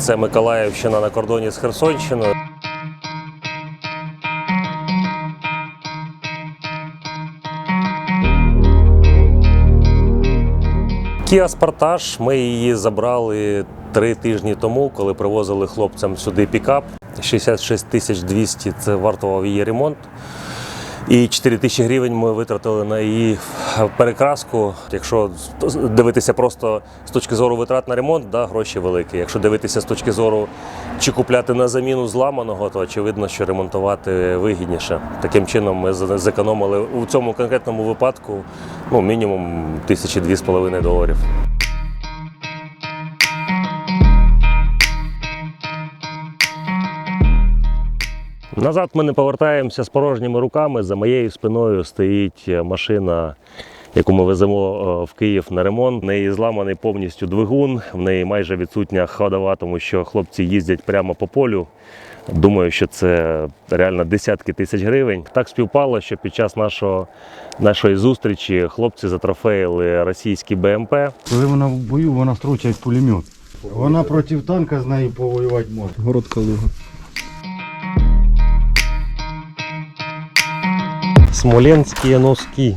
Це Миколаївщина на кордоні з Херсонщиною. Kia Sportage, ми її забрали три тижні тому, коли привозили хлопцям сюди пікап. 66 тисяч 200 це вартував її ремонт. І 4 тисячі гривень ми витратили на її перекраску. Якщо дивитися просто з точки зору витрат на ремонт, да, гроші великі. Якщо дивитися з точки зору чи купляти на заміну зламаного, то очевидно, що ремонтувати вигідніше. Таким чином ми зекономили у цьому конкретному випадку ну, мінімум тисячі дві з половиною доларів. Назад ми не повертаємося з порожніми руками. За моєю спиною стоїть машина, яку ми веземо е, в Київ на ремонт. В неї зламаний повністю двигун, в неї майже відсутня ходова, тому що хлопці їздять прямо по полю. Думаю, що це реально десятки тисяч гривень. Так співпало, що під час нашого, нашої зустрічі хлопці затрофеїли російський БМП. Коли вона в бою, вона строчить пулемет. Вона проти танка з нею повоювати може. Город Калуга. Смоленські носки.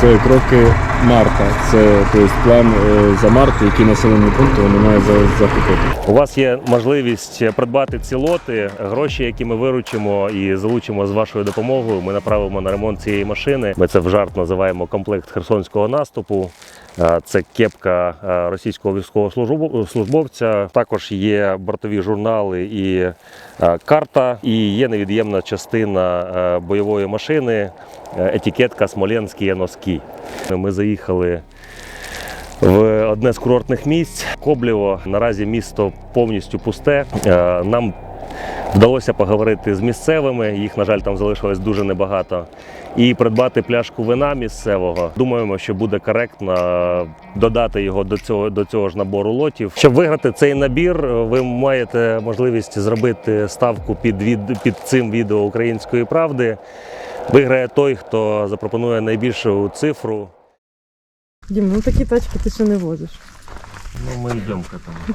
Це кроки Марта. Це тобто, план е, за Марту, які населені пункти вони мають за- захопити. У вас є можливість придбати ці лоти. Гроші, які ми виручимо і залучимо з вашою допомогою. Ми направимо на ремонт цієї машини. Ми це в жарт називаємо комплект херсонського наступу. Е, Це кепка е, російського військовослужбовця. Також є бортові журнали і е, карта, і є невід'ємна частина бойової машини, етикетка Смоленські носки. Ми заїхали в одне з курортних місць Коблєво. Наразі місто повністю пусте. Нам вдалося поговорити з місцевими, їх, на жаль, там залишилось дуже небагато. І придбати пляшку вина місцевого. Думаємо, що буде коректно додати його до цього, до цього ж набору лотів. Щоб виграти цей набір, ви маєте можливість зробити ставку під, від, під цим відео української правди. Виграє той, хто запропонує найбільшу цифру. Дім, ну такі тачки ти ще не возиш. Ну, ми йдемо к этому.